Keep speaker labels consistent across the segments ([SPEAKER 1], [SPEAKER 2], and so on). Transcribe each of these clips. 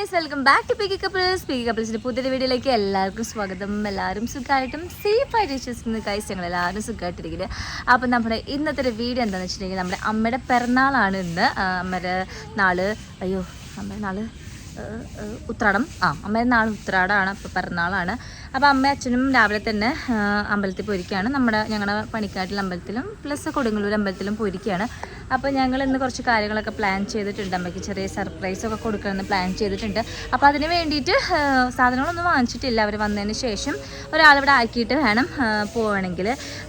[SPEAKER 1] Guys welcome back to picky couples picky കപ്പിൾസിന്റെ പുതിയ വീഡിയോയിലേക്ക് എല്ലാവർക്കും സ്വാഗതം. എല്ലാവരും സുഖമായിട്ടും സേഫ് ആയിട്ട് വിശ്വസിക്കുന്ന. ഗൈസ് ഞങ്ങൾ എല്ലാവരും സുഖമായിട്ടിരിക്കുന്നത് അപ്പം നമ്മുടെ ഇന്നത്തെ ഒരു വീഡിയോ എന്താണെന്ന് വെച്ചിട്ടുണ്ടെങ്കിൽ നമ്മുടെ അമ്മയുടെ പിറന്നാളാണ് ഇന്ന്. അമ്മയുടെ നാൾ. അയ്യോ അമ്മയുടെ നാൾ. ഉത്രാടം. ആ അമ്മയുടെ നാൾ ഉത്രാടമാണ് അപ്പോൾ പിറന്നാളാണ്. അപ്പോൾ അമ്മയും അച്ഛനും രാവിലെ തന്നെ അമ്പലത്തിൽ പോയിരിക്കുകയാണ്. നമ്മുടെ ഞങ്ങളുടെ പണിക്കാട്ടിൽ അമ്പലത്തിലും പ്ലസ് കൊടുങ്ങല്ലൂർ അമ്പലത്തിലും പോയിരിക്കുകയാണ്. അപ്പോൾ ഞങ്ങൾ ഇന്ന് കുറച്ച് കാര്യങ്ങളൊക്കെ പ്ലാൻ ചെയ്തിട്ടുണ്ട്. അമ്മയ്ക്ക് ചെറിയ സർപ്രൈസ് ഒക്കെ കൊടുക്കണമെന്ന് പ്ലാൻ ചെയ്തിട്ടുണ്ട്. അപ്പോൾ അതിന് വേണ്ടിയിട്ട് സാധനങ്ങളൊന്നും വാങ്ങിച്ചിട്ടില്ല. അവർ വന്നതിന് ശേഷം ഒരാളിവിടെ ആക്കിയിട്ട് വേണം പോവുകയാണെങ്കിൽ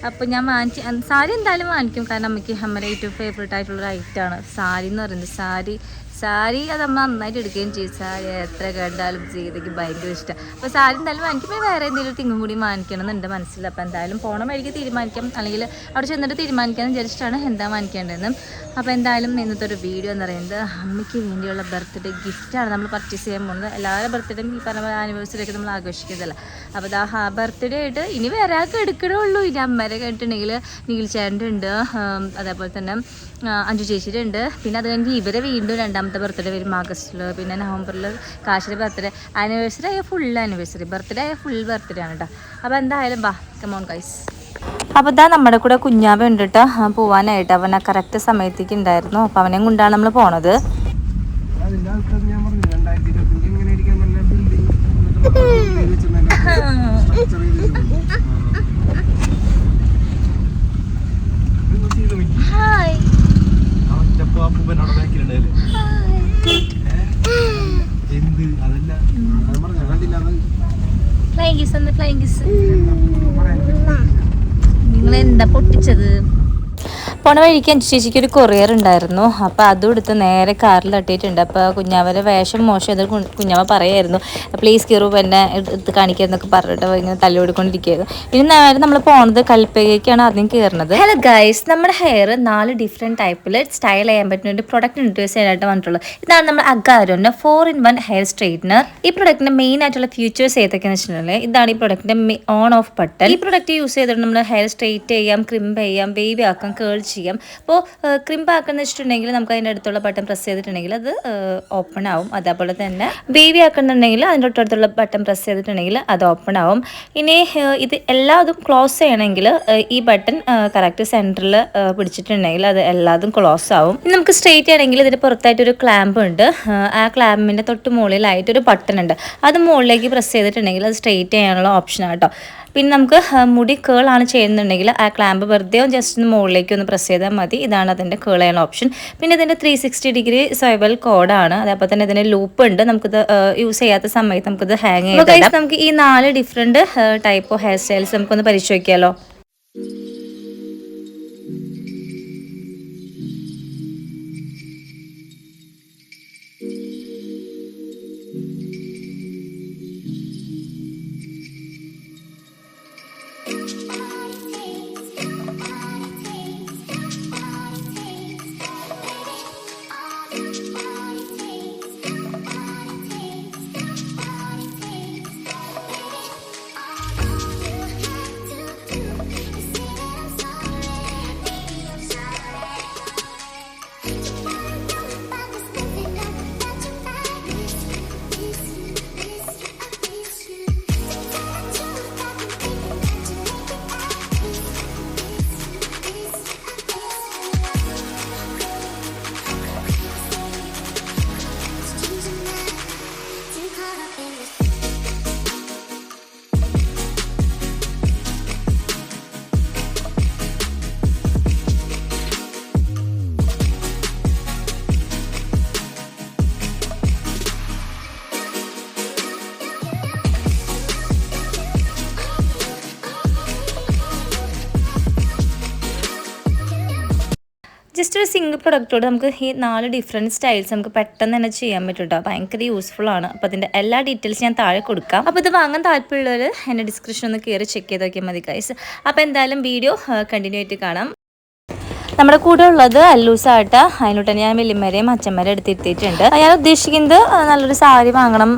[SPEAKER 1] അപ്പോൾ ഞാൻ വാങ്ങിച്ച് സാരി എന്തായാലും വാങ്ങിക്കും. കാരണം അമ്മയ്ക്ക് അമ്മയുടെ ഏറ്റവും ഫേവറേറ്റ് ആയിട്ടുള്ള ഒരു ഐറ്റമാണ് സാരി എന്ന് പറയുന്നത് സാരി. സാരി അത് അമ്മ നന്നായിട്ട് എടുക്കുകയും ചെയ്യും. സാരി എത്ര കണ്ടാലും ചെയ്തേക്ക് ഭയങ്കര ഇഷ്ടം. അപ്പോൾ സാരി എന്തായാലും വാങ്ങിക്കുമ്പോൾ വേറെ എന്തെങ്കിലും തിങ്ങും കൂടി വാങ്ങിക്കണം എന്ന് എന്റെ മനസ്സിൽ. അപ്പോൾ എന്തായാലും പോകണം വഴിക്ക് തീരുമാനിക്കാം. അല്ലെങ്കിൽ അവിടെ ചെന്നിട്ട് തീരുമാനിക്കാമെന്ന് വിചാരിച്ചിട്ടാണ് എന്താ വാങ്ങിക്കേണ്ടതെന്ന്. അപ്പോൾ എന്തായാലും ഇന്നത്തെ ഒരു വീഡിയോ എന്ന് പറയുന്നത് അമ്മയ്ക്ക് വേണ്ടിയുള്ള ബർത്ത്ഡേ ഗിഫ്റ്റാണ് നമ്മൾ പർച്ചേസ് ചെയ്യാൻ പോകുന്നത്. എല്ലാവരുടെ ബർത്ത്ഡേയും ഈ പറഞ്ഞ ആനിവേഴ്സറി നമ്മൾ ആഘോഷിക്കുന്നതല്ല. അപ്പോൾ ദാ ബർത്ത്ഡേ ആയിട്ട് ഇനി വേറെ ആൾക്ക് എടുക്കണേ ഉള്ളൂ. ഇനി അമ്മേരെ കേട്ടിട്ടുണ്ടെങ്കിൽ നീൽ ചേട്ടന്റെ ഉണ്ട് അതേപോലെ തന്നെ അഞ്ചു ചേച്ചിയുടെ ഉണ്ട് പിന്നെ അത് കഴിഞ്ഞ് ഇവരെ വീണ്ടും രണ്ടാമത്തെ ബർത്ത്ഡേ വരും ആഗസ്റ്റിൽ പിന്നെ നവംബറിൽ കാശിന്റെ ബർത്ത്ഡേ. ആനിവേഴ്സറി ആയ ഫുൾ ആനിവേഴ്സറി ബർത്ത്ഡേ ആയ ഫുൾ ബർത്ത്ഡേ ആണ് കേട്ടോ അപ്പോൾ എന്തായാലും വാ. കമോൺ ഗൈസ് അപ്പോൾ ഇതാ നമ്മുടെ കൂടെ കുഞ്ഞാവ ഉണ്ട് കേട്ടോ പോവാനായിട്ട്. അവൻ ആ കറക്റ്റ് സമയത്തേക്ക് ഉണ്ടായിരുന്നു അപ്പോൾ അവനെയും കൊണ്ടാണ് നമ്മൾ പോണത്.
[SPEAKER 2] അതിന്റെ ആൾക്കാർ ഞാൻ പറഞ്ഞു രണ്ടായിരത്തി ഇരുപത്തിയഞ്ച് ഇങ്ങനെ ഇരിക്കാൻ നല്ല ബിൽഡിംഗ്
[SPEAKER 1] ഹായ്
[SPEAKER 2] എന്ത്? അതല്ല. അത് പറഞ്ഞു കണ്ടില്ല അത്.
[SPEAKER 1] എന്ന്. നിങ്ങൾ എന്താ പൊട്ടിച്ചത്? പോണ വഴിക്ക് എന്റെ ചേച്ചിക്ക് ഒരു കൊറിയർ ഉണ്ടായിരുന്നു. അപ്പോൾ അതും എടുത്ത് നേരെ കാറിൽ തട്ടിയിട്ടുണ്ട്. അപ്പോൾ കുഞ്ഞാവരെ വേഷം മോശം ഇത് കുഞ്ഞാവ പറയായിരുന്നു. പ്ലീസ് കീറു എന്നെ എടുത്ത് കാണിക്കാന്നൊക്കെ പറഞ്ഞിട്ട് ഇങ്ങനെ തല്ലുകൊടുക്കൊണ്ടിരിക്കുകയായിരുന്നു. ഇനി നേരെ നമ്മൾ പോണത് കൽപ്പകയ്ക്കാണ് ആദ്യം കയറുന്നത് ഹലോ ഗൈസ് നമ്മുടെ ഹെയർ നാല് ഡിഫറെന്റ് ടൈപ്പിൽ സ്റ്റൈൽ ചെയ്യാൻ പറ്റുന്ന ഒരു പ്രൊഡക്റ്റ് ഇൻട്രൊഡ്യൂസ് ചെയ്യാനായിട്ട് വന്നിട്ടുള്ളത്. ഇതാണ് നമ്മുടെ അഗാരോന്റെ four in one hair straightener ഈ പ്രൊഡക്റ്റിന്റെ മെയിൻ ആയിട്ടുള്ള ഫീച്ചേഴ്സ് ഏതൊക്കെയാണെന്ന് വെച്ചിട്ടുണ്ടെങ്കിൽ ഇതാണ് ഈ പ്രൊഡക്റ്റിന്റെ ഓൺ ഓഫ് ബട്ടൺ ഈ പ്രൊഡക്റ്റ് യൂസ് ചെയ്തിട്ട് നമ്മൾ ഹെയർ സ്ട്രെയിറ്റ് ചെയ്യാം ക്രിം ചെയ്യാം ബേബി ആക്കാം കേൾ ചെയ്യാം. അപ്പോൾ ക്രിംപ് ആക്കുന്ന വെച്ചിട്ടുണ്ടെങ്കിൽ നമുക്ക് അതിന്റെ അടുത്തുള്ള ബട്ടൺ പ്രസ് ചെയ്തിട്ടുണ്ടെങ്കിൽ അത് ഓപ്പൺ ആവും. അതേപോലെ തന്നെ വേവി ആക്കുന്നുണ്ടെങ്കിൽ അതിന്റെ തൊട്ടടുത്തുള്ള ബട്ടൺ പ്രസ് ചെയ്തിട്ടുണ്ടെങ്കിൽ അത് ഓപ്പൺ ആവും. ഇനി ഇത് എല്ലാതും ക്ലോസ് ചെയ്യണമെങ്കിൽ ഈ ബട്ടൺ കറക്റ്റ് സെന്ററിൽ പിടിച്ചിട്ടുണ്ടെങ്കിൽ അത് എല്ലാതും ക്ലോസ് ആവും. ഇനി നമുക്ക് സ്ട്രെയിറ്റ് ആണെങ്കിൽ ഇതിന് പുറത്തായിട്ടൊരു ക്ലാമ്പ് ഉണ്ട്. ആ ക്ലാമ്പിന്റെ തൊട്ട് മുകളിലായിട്ടൊരു ബട്ടൺ ഉണ്ട്. അത് മുകളിലേക്ക് പ്രസ് ചെയ്തിട്ടുണ്ടെങ്കിൽ അത് സ്ട്രെയിറ്റ് ചെയ്യാനുള്ള ഓപ്ഷനാണ് കേട്ടോ. പിന്നെ നമുക്ക് മുടി കേൾ ആണ് ചെയ്യുന്നുണ്ടെങ്കിൽ ആ ക്ലാമ്പ് വെറുതെ ജസ്റ്റ് ഒന്ന് മുകളിലേക്ക് ഒന്ന് പ്രസ് ചെയ്താൽ മതി. ഇതാണ് അതിന്റെ കേൾ ചെയ്യാനുള്ള ഓപ്ഷൻ പിന്നെ ഇതിന്റെ ത്രീ സിക്സ്റ്റി ഡിഗ്രി സോയബൽ കോഡാണ് അതേപോലെ തന്നെ ഇതിന് ലൂപ്പ് ഉണ്ട്. നമുക്കിത് യൂസ് ചെയ്യാത്ത സമയത്ത് നമുക്കിത് ഹാങ് ചെയ്യാം നമുക്ക് ഈ നാല് different type of hair styles നമുക്കൊന്ന് പരിശോധിക്കാമല്ലോ ജസ്റ്റ് ഒരു സിംഗിൾ പ്രൊഡക്റ്റോട് നമുക്ക് ഈ നാല് ഡിഫറെന്റ് സ്റ്റൈൽസ് നമുക്ക് പെട്ടെന്ന് തന്നെ ചെയ്യാൻ പറ്റും കേട്ടോ ഭയങ്കര യൂസ്ഫുൾ ആണ്. അപ്പോൾ അതിന്റെ എല്ലാ ഡീറ്റെയിൽസ് ഞാൻ താഴെ കൊടുക്കാം. അപ്പോൾ ഇത് വാങ്ങാൻ താല്പര്യമുള്ളവർ എന്റെ ഡിസ്ക്രിപ്ഷൻ ഒന്ന് കയറി ചെക്ക് ചെയ്ത് നോക്കിയാൽ മതി ഗൈസ് അപ്പോൾ എന്തായാലും വീഡിയോ കണ്ടിന്യൂ ആയിട്ട് കാണാം. നമ്മുടെ കൂടെ ഉള്ളത് അല്ലൂസാട്ട തന്നെ ഞാൻ വലിയമ്മരെയും അച്ഛന്മാരെയും എടുത്തിരുത്തിയിട്ടുണ്ട്. ഞാൻ ഉദ്ദേശിക്കുന്നത് നല്ലൊരു സാരി വാങ്ങണം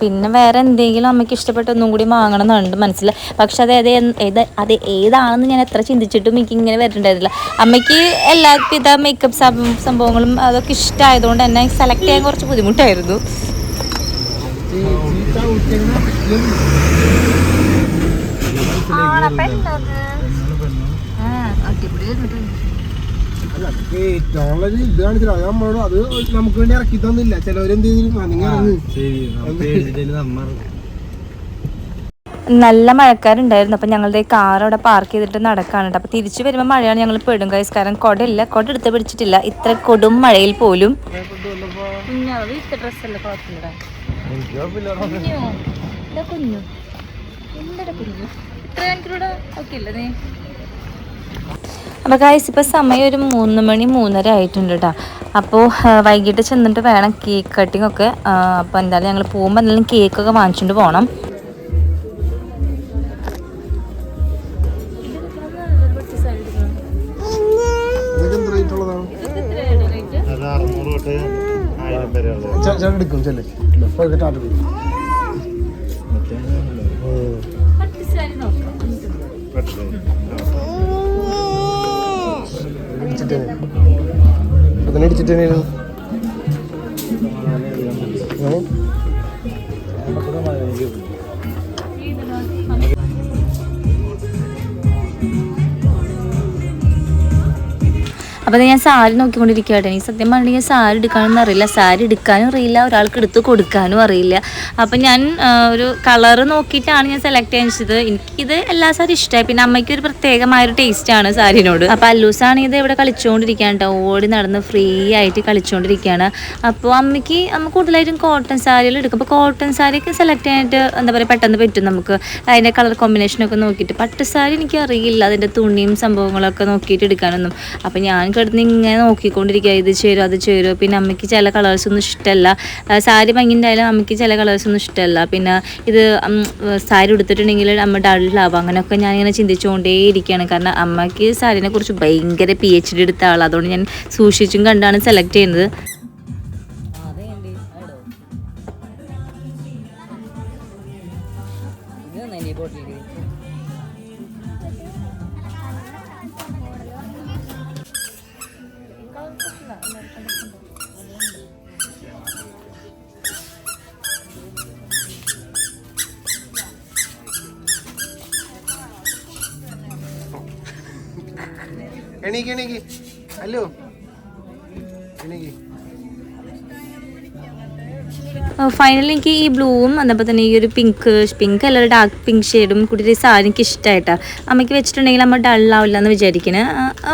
[SPEAKER 1] പിന്നെ വേറെ എന്തെങ്കിലും അമ്മയ്ക്ക് ഇഷ്ടപ്പെട്ട ഒന്നും കൂടി വാങ്ങണം എന്നുണ്ട് മനസ്സിൽ. പക്ഷെ അത് ഏത് ഏത് അത് ഏതാണെന്ന് ഞാൻ എത്ര ചിന്തിച്ചിട്ടും എനിക്ക് ഇങ്ങനെ വരുന്നുണ്ടായിരുന്നില്ല അമ്മയ്ക്ക് എല്ലാവിധ മേക്കപ്പ് സംഭവങ്ങളും അതൊക്കെ ഇഷ്ടമായതുകൊണ്ട് തന്നെ സെലക്ട് ചെയ്യാൻ കുറച്ച് ബുദ്ധിമുട്ടായിരുന്നു.
[SPEAKER 2] ആ ചീത്ത ഊറ്റിയെന്ന് അല്ല ടോളജ് ഇത് കാണിച്ചില്ല അത് നമ്മളോട് അത് നമുക്ക് വേണ്ടി ഇറക്കി തന്നില്ല. ചിലവരെന്ത് ചെയ്തിരുന്നു
[SPEAKER 1] നല്ല മഴക്കാരുണ്ടായിരുന്നു. അപ്പം ഞങ്ങളുടെ കാർ അവിടെ പാർക്ക് ചെയ്തിട്ട് നടക്കാണ് അപ്പൊ അപ്പോൾ തിരിച്ചു വരുമ്പോൾ മഴയാണ് ഞങ്ങൾ പെടും കൈസ് കാരണം കൊടയില്ല. കൊട എടുത്ത് പിടിച്ചിട്ടില്ല. ഇത്ര കൊടും മഴയിൽ പോലും. കുഞ്ഞു. അപ്പോൾ ഗൈസ് ഇപ്പോൾ സമയം ഒരു മൂന്ന് മണി മൂന്നര ആയിട്ടുണ്ട് കേട്ടോ അപ്പോൾ വൈകിട്ട് ചെന്നിട്ട് വേണം കേക്ക് കട്ടിംഗ് ഒക്കെ. അപ്പോൾ എന്തായാലും ഞങ്ങൾ പോകുമ്പോൾ എന്തായാലും കേക്കൊക്കെ വാങ്ങിച്ചുകൊണ്ട് പോകണം
[SPEAKER 2] റേറ്റ് അതിനെ ഇടിച്ചിട്ട് തന്നെയാണ്
[SPEAKER 1] അപ്പോൾ ഞാൻ സാരി നോക്കിക്കൊണ്ടിരിക്കുകട്ടെ എനിക്ക് സത്യം പറഞ്ഞിട്ടുണ്ടെങ്കിൽ സാരി എടുക്കാനൊന്നും അറിയില്ല. സാരി എടുക്കാനും അറിയില്ല. ഒരാൾക്ക് എടുത്ത് കൊടുക്കാനും അറിയില്ല. അപ്പം ഞാൻ ഒരു കളറ് നോക്കിയിട്ടാണ് ഞാൻ സെലക്ട് ചെയ്തത് എനിക്കിത് എല്ലാ സാരി ഇഷ്ടമായി പിന്നെ അമ്മയ്ക്ക് ഒരു പ്രത്യേകമായ ഒരു ടേസ്റ്റാണ് സാരിനോട്. അപ്പോൾ അല്ലൂസാണ് ഇത് ഇവിടെ കളിച്ചുകൊണ്ടിരിക്കുകയാണ് കേട്ടോ. ഓടി നടന്ന് ഫ്രീ ആയിട്ട് കളിച്ചുകൊണ്ടിരിക്കുകയാണ്. അപ്പോൾ അമ്മയ്ക്ക് അമ്മ കൂടുതലായിട്ടും കോട്ടൺ സാരികൾ എടുക്കും. അപ്പോൾ കോട്ടൺ സാരിയൊക്കെ സെലക്ട് ചെയ്യാനായിട്ട് എന്താ പറയുക പെട്ടെന്ന് പറ്റും നമുക്ക്. അതിന്റെ കളർ കോമ്പിനേഷനൊക്കെ നോക്കിയിട്ട്. പട്ട് സാരി എനിക്ക് അറിയില്ല അതിന്റെ തുണിയും സംഭവങ്ങളൊക്കെ നോക്കിയിട്ട് എടുക്കാനൊന്നും. അപ്പോൾ ഞാൻ കിടന്ന് ഇങ്ങനെ നോക്കിക്കൊണ്ടിരിക്കുക. ഇത് ചേരും അത് ചേരും. പിന്നെ അമ്മയ്ക്ക് ചില കളേഴ്സ് ഒന്നും ഇഷ്ടമല്ല. സാരി ഭംഗിണ്ടായാലും അമ്മയ്ക്ക് ചില കളേഴ്സ് ഒന്നും ഇഷ്ടമല്ല. പിന്നെ ഇത് സാരി എടുത്തിട്ടുണ്ടെങ്കിൽ അമ്മ ഡള്ളാവും അങ്ങനെയൊക്കെ ഞാനിങ്ങനെ ചിന്തിച്ചുകൊണ്ടേയിരിക്കുകയാണ്. കാരണം അമ്മയ്ക്ക് സാരിനെ കുറിച്ച് ഭയങ്കര പി എച്ച് ഡി എടുത്ത ആളാണ് അതുകൊണ്ട് ഞാൻ സൂക്ഷിച്ചും കണ്ടാണ് സെലക്ട് ചെയ്യുന്നത്.
[SPEAKER 2] എണീക്ക് എണീക്ക്. ഹലോ
[SPEAKER 1] ഫൈനലി എനിക്ക് ഈ ബ്ലൂവും അതേപോലെ തന്നെ ഈ ഒരു പിങ്ക് പിങ്ക് അല്ല ഒരു ഡാർക്ക് പിങ്ക് ഷെയ്ഡും കൂടി സാരി എനിക്ക് ഇഷ്ടമായിട്ടാണ് അമ്മയ്ക്ക് വെച്ചിട്ടുണ്ടെങ്കിൽ അമ്മ ഡള്ളാവില്ല എന്ന് വിചാരിക്കണേ.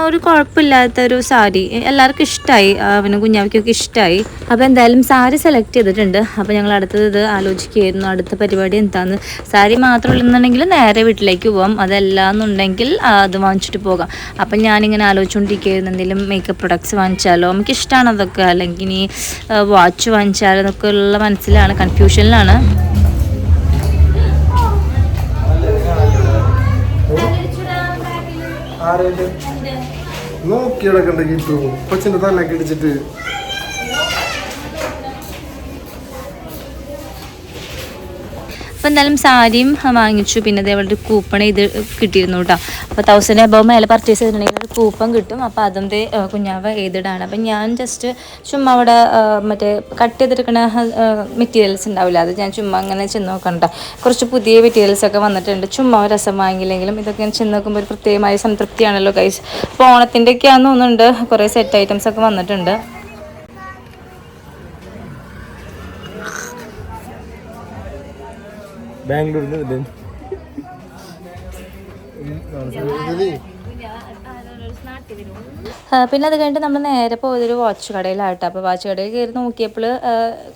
[SPEAKER 1] ഒരു കുഴപ്പമില്ലാത്ത ഒരു സാരി. എല്ലാവർക്കും ഇഷ്ടമായി അവനും കുഞ്ഞാവയ്ക്കൊക്കെ ഇഷ്ടമായി അപ്പോൾ എന്തായാലും സാരി സെലക്ട് ചെയ്തിട്ടുണ്ട്. അപ്പോൾ ഞങ്ങൾ അടുത്തത് ഇത് ആലോചിക്കുകയായിരുന്നു. അടുത്ത പരിപാടി എന്താണെന്ന് സാരി മാത്രമല്ലെന്നുണ്ടെങ്കിൽ നേരെ വീട്ടിലേക്ക് പോകാം അതല്ലാന്നുണ്ടെങ്കിൽ അത് വാങ്ങിച്ചിട്ട് പോകാം. അപ്പം ഞാനിങ്ങനെ ആലോചിച്ചുകൊണ്ടിരിക്കുകയായിരുന്നു. എന്തെങ്കിലും മേക്കപ്പ് പ്രൊഡക്ട്സ് വാങ്ങിച്ചാലോ? അമ്മയ്ക്ക് ഇഷ്ടമാണ് അതൊക്കെ? അല്ലെങ്കിൽ ഇനി വാച്ച് വാങ്ങിച്ചാലോ? എന്നൊക്കെ ഉള്ള മനസ്സിലാണ് കൺഫ്യൂഷനിലാണ്
[SPEAKER 2] നോക്കി കിടക്കണ്ടെങ്കിൽ കൊച്ചിന്റെ തലൊക്കെ ഇടിച്ചിട്ട്.
[SPEAKER 1] അപ്പോൾ എന്തായാലും സാരിയും വാങ്ങിച്ചു. പിന്നെ അതേപോലെ കൂപ്പൺ ഇത് കിട്ടിയിരുന്നു കേട്ടോ അപ്പോൾ തൗസൻഡ് അബവ് മേലെ പർച്ചേസ് ചെയ്തിട്ടുണ്ടെങ്കിൽ ഒരു കൂപ്പൺ കിട്ടും. അപ്പോൾ അതും കുഞ്ഞാവ് എഴുതിടാണ് അപ്പം ഞാൻ ജസ്റ്റ് ചുമ്മാ അവിടെ മറ്റേ കട്ട് ചെയ്തെടുക്കുന്ന മെറ്റീരിയൽസ് ഉണ്ടാവില്ല? അത് ഞാൻ ചുമ്മാ അങ്ങനെ ചെന്ന് നോക്കണ്ട കുറച്ച് പുതിയ മെറ്റീരിയൽസ് ഒക്കെ വന്നിട്ടുണ്ട്. ചുമ്മാ രസം വാങ്ങിയില്ലെങ്കിലും ഇതൊക്കെ ഞാൻ ചെന്ന് നോക്കുമ്പോൾ ഒരു പ്രത്യേകമായ സംതൃപ്തിയാണല്ലോ കൈസ് അപ്പോൾ ഓണത്തിന്റെ ഒക്കെ ആണെന്ന് തോന്നുന്നുണ്ട്. കുറേ സെറ്റ് ഐറ്റംസ് ഒക്കെ വന്നിട്ടുണ്ട്.
[SPEAKER 3] ബാംഗ്ലൂരിൽ
[SPEAKER 1] നിന്ന് പിന്നെ അത് കഴിഞ്ഞിട്ട് നമ്മൾ നേരെ പോയതൊരു വാച്ച് കടയിലാട്ടോ. അപ്പോൾ വാച്ച് കടയിൽ കയറി നോക്കിയപ്പോൾ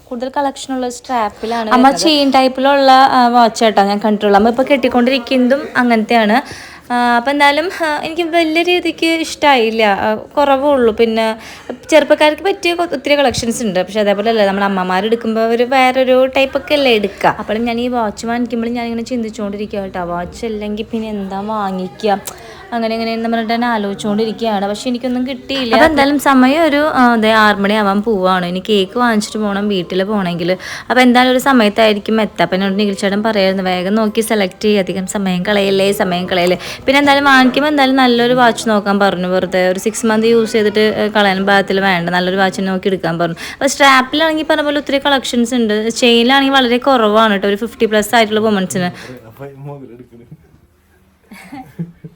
[SPEAKER 1] കൂടുതൽ കളക്ഷൻ ഉള്ള സ്ട്രാപ്പിലാണ് അമ്മ ചെയിൻ ടൈപ്പിലുള്ള വാച്ച് ആട്ടോ ഞാൻ കണ്ടിട്ടുള്ളൂ. അമ്മ ഇപ്പോൾ കെട്ടിക്കൊണ്ടിരിക്കുന്നതും അങ്ങനത്തെയാണ്. അപ്പോൾ എന്തായാലും എനിക്ക് വലിയ രീതിക്ക് ഇഷ്ടമായില്ല കുറവേ ഉള്ളൂ. പിന്നെ ചെറുപ്പക്കാർക്ക് പറ്റിയ ഒത്തിരി കളക്ഷൻസ് ഉണ്ട്. പക്ഷെ അതേപോലെ അല്ല നമ്മൾ അമ്മമാർ എടുക്കുമ്പോൾ ഒരു വേറൊരു ടൈപ്പൊക്കെ അല്ലേ എടുക്കുക അപ്പോഴും ഞാൻ ഈ വാച്ച് വാങ്ങിക്കുമ്പോഴും ഞാനിങ്ങനെ ചിന്തിച്ചുകൊണ്ടിരിക്കുക കേട്ടോ. വാച്ച് അല്ലെങ്കിൽ പിന്നെ എന്താ വാങ്ങിക്കുക അങ്ങനെ അങ്ങനെ എന്ന് പറഞ്ഞിട്ട് തന്നെ ആലോചിച്ചുകൊണ്ടിരിക്കുകയാണ്. പക്ഷെ എനിക്കൊന്നും കിട്ടിയില്ല. അപ്പോൾ എന്തായാലും സമയം ഒരു അതെ ആറ് മണിയാവാൻ പോവാണ്. ഇനി കേക്ക് വാങ്ങിച്ചിട്ട് പോകണം വീട്ടിൽ പോകണമെങ്കിൽ അപ്പോൾ എന്തായാലും ഒരു സമയത്തായിരിക്കും എത്താം. അപ്പം എന്നോട് നികിൽച്ചേട്ടൻ പറയായിരുന്നു വേഗം നോക്കി സെലക്ട് ചെയ്യുക അധികം സമയം കളയല്ലേ സമയം കളയല്ലേ. പിന്നെ എന്തായാലും വാങ്ങിക്കുമ്പോൾ എന്തായാലും നല്ലൊരു വാച്ച് നോക്കാൻ പറഞ്ഞു. വെറുതെ ഒരു സിക്സ് മന്ത് യൂസ് ചെയ്തിട്ട് കളയാൻ പാകത്തിൽ വേണ്ട. നല്ലൊരു വാച്ച് നോക്കി എടുക്കാൻ പറഞ്ഞു. അപ്പോൾ സ്ട്രാപ്പിലാണെങ്കിൽ പറഞ്ഞ പോലെ ഒത്തിരി കളക്ഷൻസ് ഉണ്ട്. ചെയിനിലാണെങ്കിൽ വളരെ കുറവാണ് കേട്ടോ. ഒരു ഫിഫ്റ്റി പ്ലസ് ആയിട്ടുള്ള വുമൻസിന്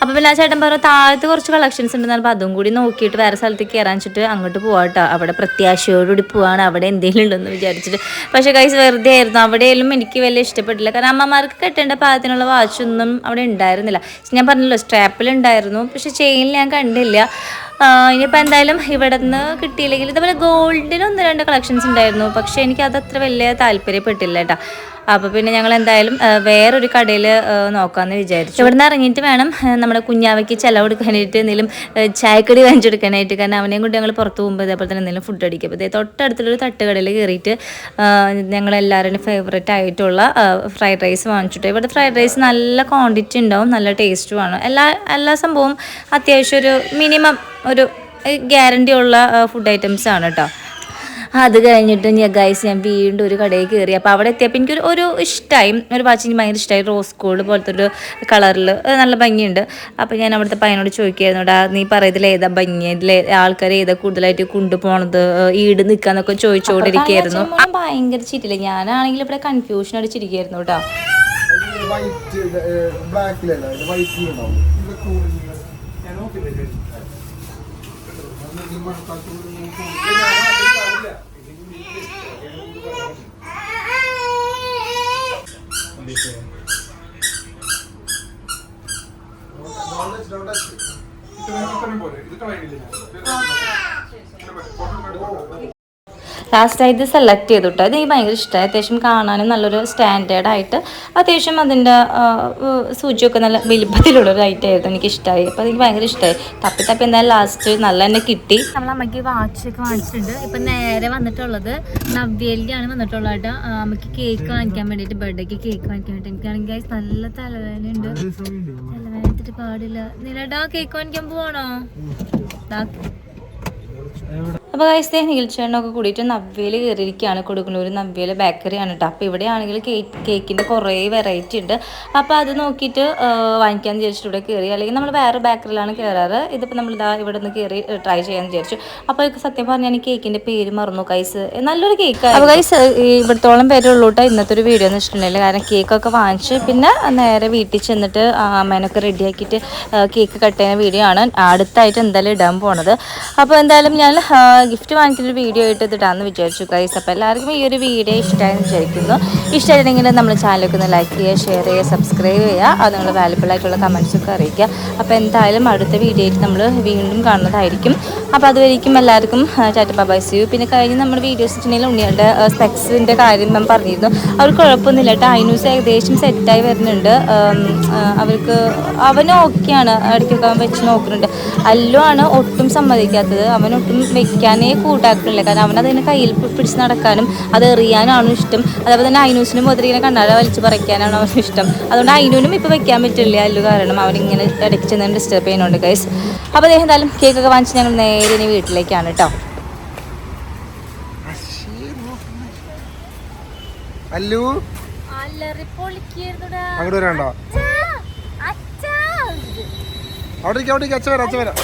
[SPEAKER 1] അപ്പോൾ പിന്നെ ചേട്ടൻ പറഞ്ഞു താഴത്ത് കുറച്ച് കളക്ഷൻസ് ഉണ്ടെന്ന് അപ്പോൾ അതും കൂടി നോക്കിയിട്ട് വേറെ സ്ഥലത്തേക്ക് കയറാൻ വെച്ചിട്ട് അങ്ങോട്ട് പോവാട്ടോ അവിടെ പ്രത്യാശയോടുകൂടി പോവാണ്. അവിടെ എന്തെങ്കിലും ഉണ്ടെന്ന് വിചാരിച്ചിട്ട്. പക്ഷേ കൈസ് വെറുതെ ആയിരുന്നു. അവിടെയെല്ലാം എനിക്ക് വലിയ ഇഷ്ടപ്പെട്ടില്ല. കാരണം അമ്മമാർക്ക് കെട്ടേണ്ട പാകത്തിനുള്ള വാച്ചൊന്നും അവിടെ ഉണ്ടായിരുന്നില്ല. ഞാൻ പറഞ്ഞല്ലോ സ്ട്രാപ്പിൽ ഉണ്ടായിരുന്നു. പക്ഷേ ചെയിനിൽ ഞാൻ കണ്ടില്ല. ഇനിയിപ്പോൾ എന്തായാലും ഇവിടെ നിന്ന് കിട്ടിയില്ലെങ്കിൽ ഇതുപോലെ ഗോൾഡിന് ഒന്ന് രണ്ട് കളക്ഷൻസ് ഉണ്ടായിരുന്നു. പക്ഷേ എനിക്ക് അതത്ര വലിയ താല്പര്യപ്പെട്ടില്ല കേട്ടോ. അപ്പോൾ പിന്നെ ഞങ്ങൾ എന്തായാലും വേറൊരു കടയിൽ നോക്കാമെന്ന് വിചാരിച്ചു. ഇവിടുന്ന് ഇറങ്ങിയിട്ട് വേണം നമ്മുടെ കുഞ്ഞാവയ്ക്ക് ചിലവ് കൊടുക്കാനായിട്ട് എന്തെങ്കിലും ചായക്കടി വാങ്ങിച്ചെടുക്കാനായിട്ട്. കാരണം അവനെയും കൊണ്ട് ഞങ്ങൾ പുറത്ത് പോകുമ്പോൾ ഇതേപോലെ തന്നെ എന്തെങ്കിലും ഫുഡ് അടിക്കും. അപ്പോൾ തൊട്ടടുത്തുള്ളൊരു തട്ടുകടയിൽ കയറിയിട്ട് ഞങ്ങളെല്ലാവരുടെയും ഫേവറേറ്റ് ആയിട്ടുള്ള ഫ്രൈഡ് റൈസ് വാങ്ങിച്ചിട്ട്. ഇവിടെ ഫ്രൈഡ് റൈസ് നല്ല ക്വാണ്ടിറ്റി ഉണ്ടാവും നല്ല ടേസ്റ്റുമാണ് എല്ലാ എല്ലാ സംഭവവും അത്യാവശ്യം ഒരു മിനിമം ഒരു ഗ്യാരണ്ടി ഉള്ള ഫുഡ് ഐറ്റംസ് ആണ് കേട്ടോ അത് കഴിഞ്ഞിട്ട് ഞാൻ ഗൈസ് ഞാൻ വീണ്ടും ഒരു കടയിൽ കയറി അപ്പോൾ അവിടെ എത്തിയപ്പോൾ എനിക്കൊരു ഒരു ഇഷ്ടമായി ഒരു വാച്ച് എനിക്ക് ഭയങ്കര ഇഷ്ടമായി റോസ് ഗോൾഡ് പോലത്തെ ഒരു കളറിൽ നല്ല ഭംഗിയുണ്ട്. അപ്പോൾ ഞാൻ അവിടുത്തെ പയ്യനോട് ചോദിക്കായിരുന്നു ഡാ നീ പറയുന്നതിൽ ഏതാ ഭംഗി? ഇതിൽ ആൾക്കാർ ഏതാ കൂടുതലായിട്ട് കൊണ്ടുപോകണത് ഈട് നിൽക്കാന്നൊക്കെ ചോദിച്ചുകൊണ്ടിരിക്കുകയായിരുന്നു ഭയങ്കര ചിരിയില്ല? ഞാനാണെങ്കിൽ ഇവിടെ കൺഫ്യൂഷൻ അടിച്ചിരിക്കുകയായിരുന്നു കേട്ടോ.
[SPEAKER 2] വൈറ്റ് ബ്ലാക്കിലല്ല? വൈറ്റിൽ ഉണ്ടാവും ഞാൻ ഇത്
[SPEAKER 1] ലാസ്റ്റായിട്ട് സെലക്ട് ചെയ്തു കേട്ടോ ഇത് എനിക്ക് ഭയങ്കര ഇഷ്ടമായി അത്യാവശ്യം കാണാനും നല്ലൊരു സ്റ്റാൻഡേർഡ് ആയിട്ട് അത്യാവശ്യം അതിന്റെ സൂചിയൊക്കെ നല്ല വലിപ്പത്തിലുള്ളൊരു ഐറ്റം ആയിരുന്നു എനിക്ക് ഇഷ്ടമായി അപ്പോൾ എനിക്ക് ഭയങ്കര ഇഷ്ടമായി തപ്പി തപ്പി എന്തായാലും ലാസ്റ്റ് നല്ല തന്നെ കിട്ടി. നമ്മൾ അമ്മയ്ക്ക് വാച്ചൊക്കെ വാങ്ങിച്ചിട്ടുണ്ട്. ഇപ്പം നേരെ വന്നിട്ടുള്ളത് നവ്യലിയാണ് വന്നിട്ടുള്ളത് കേട്ടോ. അമ്മയ്ക്ക് കേക്ക് വാങ്ങിക്കാൻ വേണ്ടിയിട്ട് ബർത്ത്ഡേക്ക് കേക്ക് വാങ്ങിക്കാൻ വേണ്ടിയിട്ട്. എനിക്കാണെങ്കിൽ guys നല്ല തലവേദനയുണ്ട്. ഉണ്ട്. തലവേദനത്തിട്ട് പാടില്ല. നിലടാ കേക്ക് വാങ്ങിക്കാൻ പോവാണോ? അപ്പോൾ കഴിച്ചേ നീൽച്ചേണ്ണൊക്കെ കൂടിയിട്ട് നവ്യയിൽ കയറിയിരിക്കുകയാണ് ഒരു നവ്യയിലെ ബേക്കറിയാണ് കേട്ടോ അപ്പോൾ ഇവിടെ ആണെങ്കിൽ കേക്ക് കേക്കിന്റെ കുറേ വെറൈറ്റി ഉണ്ട്. അപ്പോൾ അത് നോക്കിയിട്ട് വാങ്ങിക്കാൻ വിചാരിച്ചിട്ട് ഇവിടെ കയറി അല്ലെങ്കിൽ നമ്മൾ വേറെ ബേക്കറിയിലാണ് കയറാറ് ഇതിപ്പോൾ നമ്മൾ ഇതാ ഇവിടെ നിന്ന് കയറി ട്രൈ ചെയ്യാമെന്ന് വിചാരിച്ചു. അപ്പോൾ സത്യം പറഞ്ഞാൽ ഈ കേക്കിന്റെ പേര് മറന്നു കൈസ് നല്ലൊരു കേക്ക് അപ്പോൾ കൈസ് ഇവിടത്തോളം പേരുള്ളൂ കേട്ടോ ഇന്നത്തെ ഒരു വീഡിയോ എന്ന് വെച്ചിട്ടുണ്ടെങ്കിൽ. കാരണം കേക്കൊക്കെ വാങ്ങിച്ച് പിന്നെ നേരെ വീട്ടിൽ ചെന്നിട്ട് അമ്മേനൊക്കെ റെഡിയാക്കിയിട്ട് കേക്ക് കട്ട് ചെയ്യുന്ന വീഡിയോ ആണ്. അടുത്തായിട്ട് എന്തായാലും ഇടാൻ പോണത്. അപ്പോൾ എന്തായാലും ഞാൻ ഗിഫ്റ്റ് വാങ്ങിക്കുന്ന വീഡിയോ ആയിട്ട് ഇതിട്ടാന്ന് വിചാരിച്ചു ഗൈസ് അപ്പോൾ എല്ലാവർക്കും ഈ ഒരു വീഡിയോ ഇഷ്ടമായെന്ന് വിചാരിക്കുന്നു. ഇഷ്ടമായിട്ടുണ്ടെങ്കിൽ നമ്മൾ ചാനലൊക്കെ ഒന്ന് ലൈക്ക് ചെയ്യുക ഷെയർ ചെയ്യുക സബ്സ്ക്രൈബ് ചെയ്യുക. അത് നിങ്ങൾ വാല്യബിൾ ആയിട്ടുള്ള കമൻസൊക്കെ അറിയിക്കുക. അപ്പോൾ എന്തായാലും അടുത്ത വീഡിയോയിൽ നമ്മൾ വീണ്ടും കാണുന്നതായിരിക്കും. അപ്പോൾ അതുവരേക്കും എല്ലാവർക്കും ചാറ്റ് ബൈ സി യു. പിന്നെ കഴിഞ്ഞ് നമ്മൾ വീഡിയോസ് വെച്ചിട്ടുണ്ടെങ്കിൽ ഉണ്ണിയുടെ സ്പെക്സിന്റെ കാര്യം ഞാൻ പറഞ്ഞിരുന്നു. അവർക്ക് കുഴപ്പമൊന്നുമില്ല കേട്ടോ ഐനൂസ് ഏകദേശം സെറ്റായി വരുന്നുണ്ട്. അവർക്ക് അവന് ഓക്കെയാണ് ഇടയ്ക്കൊക്കെ അവൻ വെച്ച് നോക്കുന്നുണ്ട്. അല്ലു ആണ് ഒട്ടും സമ്മതിക്കാത്തത്. അവനൊട്ടും വെക്കാനേ കൂട്ടാക്കുന്നില്ല കാരണം അതിനെ കയ്യിൽ പിടിച്ച് നടക്കാനും അത് എറിയാനാണ് ഇഷ്ടം. അതേപോലെ തന്നെ ഐനൂസിനും മുതലിങ്ങനെ കണ്ണാട വലിച്ചു പറിക്കാനാണ് അവന് ഇഷ്ടം. അതുകൊണ്ട് അയിനൂനും ഇപ്പോൾ വെക്കാൻ പറ്റില്ല അല്ലു കാരണം അവനിങ്ങനെ ഇടയ്ക്ക് ചെന്ന് ഡിസ്റ്റർബ് ചെയ്യുന്നുണ്ട് ഗൈസ് അപ്പോൾ അദ്ദേഹം എന്തായാലും കേക്കൊക്കെ വാങ്ങിച്ച് ഞങ്ങൾ നേരെ ഇനി വീട്ടിലേക്കാണ് കേട്ടോ
[SPEAKER 2] അല്ലു. അങ്ങോട്ട് വരാണ്ടോ അവിടെ അവിടെ അച്ഛ വരാം അച്ഛ വരാം.